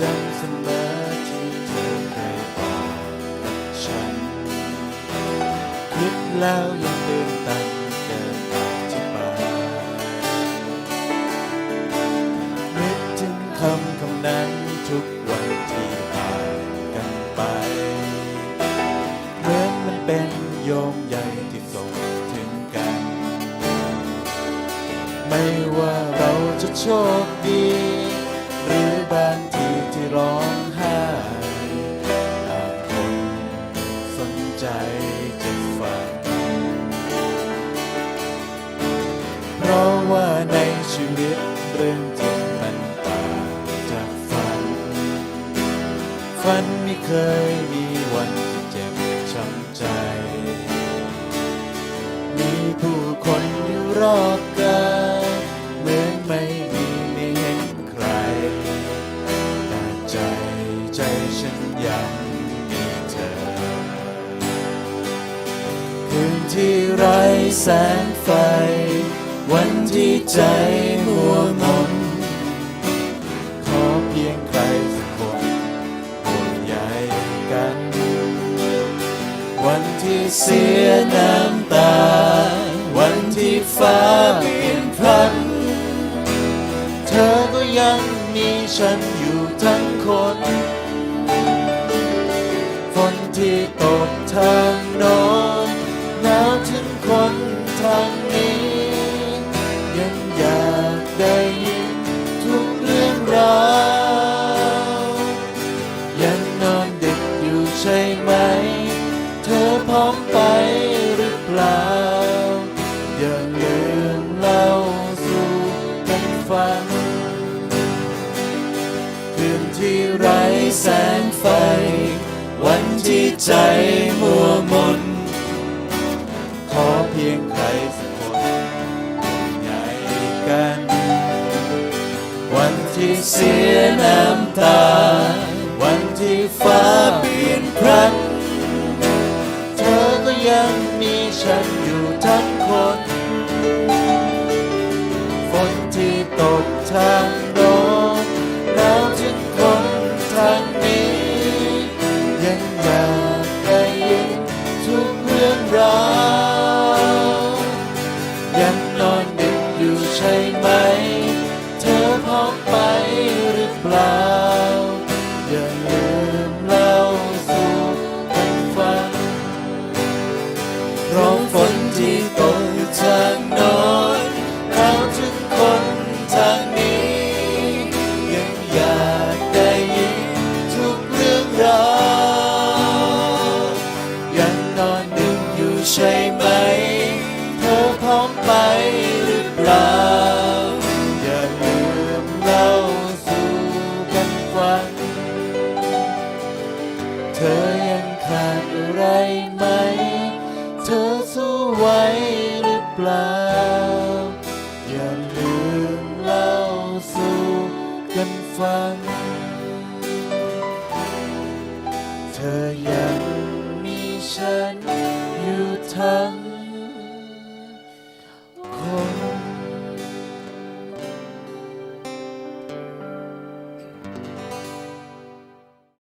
จำเสมอที่เธอเคยบอกกับฉัน คิดแล้วยังตื่นตันเกินอธิบายนึกถึงคำคำนั้นทุกวันที่ผ่านกันไป เหมือนมันเป็นโยมใหญ่ที่ส่งถึงกัน ไม่ว่าเราจะโชคดี หรือบาง ชีวิตเรื่องจริงมันต่างจากฝัน ฝันไม่เคยมีวันที่เจ็บช้ำใจ มีผู้คนอยู่รอบกายเหมือนไม่มีไม่เห็นใคร แต่ใจใจฉันยังมีเธอ คืนที่ไร้แสงไฟ วันที่ใจมัวมนขอเพียงใครสักคนห่วงใยกัน วันที่เสียน้ำตา วันที่ฟ้าเปลี่ยนพลัน เธอก็ยังมีฉันอยู่ทั้งคนฝนที่ตกทางโน้นหนาวถึงคนทางนี้ยัง มไปหรือเปล่า อย่าลืมเล่าสู่กันฟังคืนที่ไร้แสงไฟ วันที่ใจมัวมน ขอเพียงใครสักคนห่กัน วันที่เสียน้ำตา วันที่ฟ้า ยังนอนดึกอยู่ใช่ไหม เธอพ้องไปหรือเปล่าอย่าลืม ไปหรือเปล่า อย่าลืมเล่าสู่กันฟัง เธอยังขาดอะไรไหม เธอสู้ไหวหรือเปล่า อย่าลืมเล่าสู่กันฟัง เธอยังมีฉัน